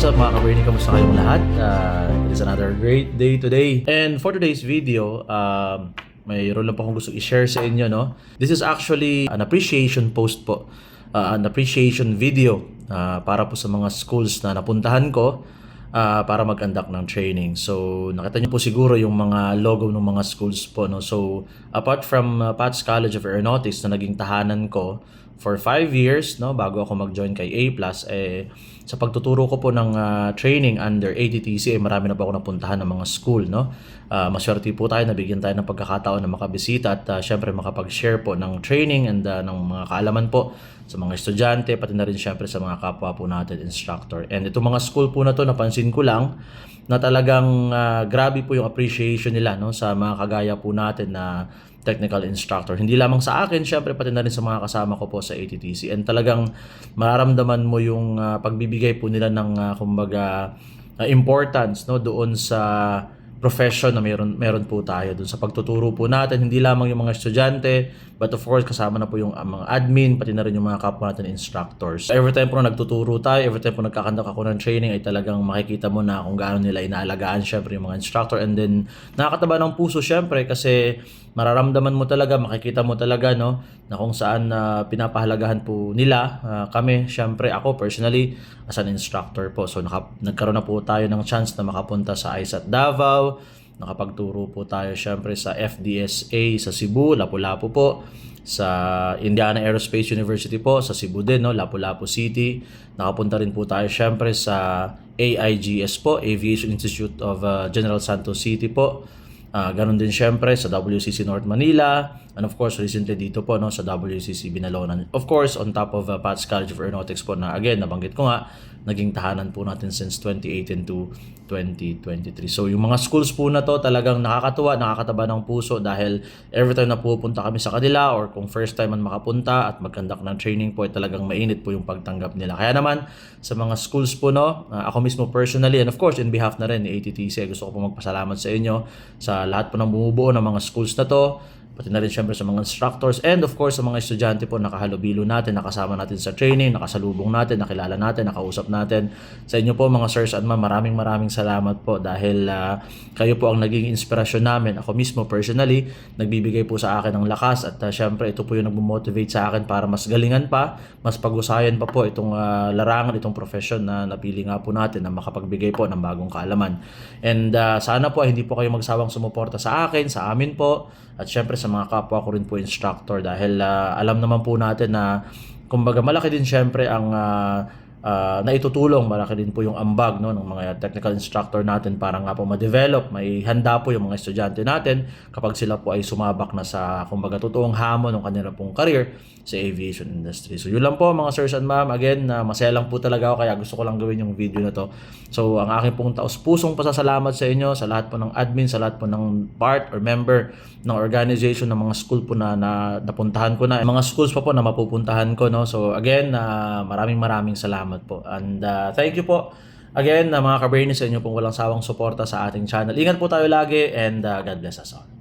what's up mga ka-Brainy? Kamusta kayong lahat? Uh, it is another great day today. And for today's video, um, mayroon lang po akong gusto i-share sa inyo, no? This is actually an appreciation post po. Uh, an appreciation video uh, para po sa mga schools na napuntahan ko uh, para mag-conduct ng training. So, nakita niyo po siguro yung mga logo ng mga schools po. No? So, apart from uh, Pat's College of Aeronautics na naging tahanan ko for 5 years, no, bago ako mag-join kay A+, eh, sa pagtuturo ko po ng uh, training under ATTC, eh, marami na po ako napuntahan ng mga school. No? Uh, maswerte po tayo, nabigyan tayo ng pagkakataon na makabisita at uh, syempre makapag-share po ng training and uh, ng mga kaalaman po sa mga estudyante, pati na rin syempre sa mga kapwa po natin, instructor. And itong mga school po na to, napansin ko lang na talagang uh, grabe po yung appreciation nila no, sa mga kagaya po natin na technical instructor. Hindi lamang sa akin, syempre pati na rin sa mga kasama ko po sa ATTC. And talagang mararamdaman mo yung uh, pagbibigay po nila ng uh, kumbaga uh, importance no doon sa profession na meron meron po tayo dun sa pagtuturo po natin. Hindi lamang yung mga estudyante but of course kasama na po yung uh, mga admin pati na rin yung mga kapwa natin instructors. Every time po na nagtuturo tayo every time po nagkakandak ako ng training ay talagang makikita mo na kung gaano nila inaalagaan syempre yung mga instructor. And then nakakataba ng puso syempre kasi mararamdaman mo talaga makikita mo talaga no na kung saan uh, pinapahalagahan po nila uh, kami syempre. Ako personally as an instructor po. So naka, nagkaroon na po tayo ng chance na makapunta sa ISAT Davao Nakapagturo po tayo syempre sa FDSA sa Cebu, Lapu-Lapu po. Sa Indiana Aerospace University po, sa Cebu din, no? Lapu-Lapu City. Nakapunta rin po tayo syempre sa AIGS po, Aviation Institute of uh, General Santos City po. Uh, ganun din syempre sa WCC North Manila and of course recently dito po no sa WCC Binalonan. Of course on top of uh, Pat's College of Aeronautics po na again nabanggit ko nga naging tahanan po natin since 2018 to 2023. So yung mga schools po na to talagang nakakatuwa, nakakataba ng puso dahil every time na pupunta kami sa kanila or kung first time man makapunta at magkandak ng training po ay talagang mainit po yung pagtanggap nila. Kaya naman sa mga schools po no, uh, ako mismo personally and of course in behalf na rin ni ATTC gusto ko po magpasalamat sa inyo sa lahat po ng bumubuo ng mga schools na to pati na rin syempre sa mga instructors and of course sa mga estudyante po nakahalubilo natin, nakasama natin sa training, nakasalubong natin, nakilala natin, nakausap natin. Sa inyo po mga sirs at ma'am, maraming maraming salamat po dahil uh, kayo po ang naging inspirasyon namin. Ako mismo personally, nagbibigay po sa akin ng lakas at uh, syempre ito po yung nagmo-motivate sa akin para mas galingan pa, mas pag-usayan pa po itong uh, larangan, itong profession na napili nga po natin na makapagbigay po ng bagong kaalaman. And uh, sana po hindi po kayo magsawang sumuporta sa akin, sa amin po, at syempre sa mga kapwa ko rin po instructor dahil uh, alam naman po natin na kumbaga malaki din syempre ang uh, uh, naitutulong malaki din po yung ambag no ng mga technical instructor natin para nga po ma-develop may handa po yung mga estudyante natin kapag sila po ay sumabak na sa kumbaga totoong hamon ng kanila pong career sa aviation industry. So yun lang po mga sirs and ma'am. Again, uh, masaya lang po talaga ako kaya gusto ko lang gawin yung video na to. So ang aking pong taos pusong pasasalamat sa inyo sa lahat po ng admin, sa lahat po ng part or member ng organization ng mga school po na, na napuntahan ko na. Mga schools pa po na mapupuntahan ko. No? So again, uh, maraming maraming salamat po. And uh, thank you po. Again, uh, mga kabrainy sa inyo pong walang sawang suporta sa ating channel. Ingat po tayo lagi and uh, God bless us all.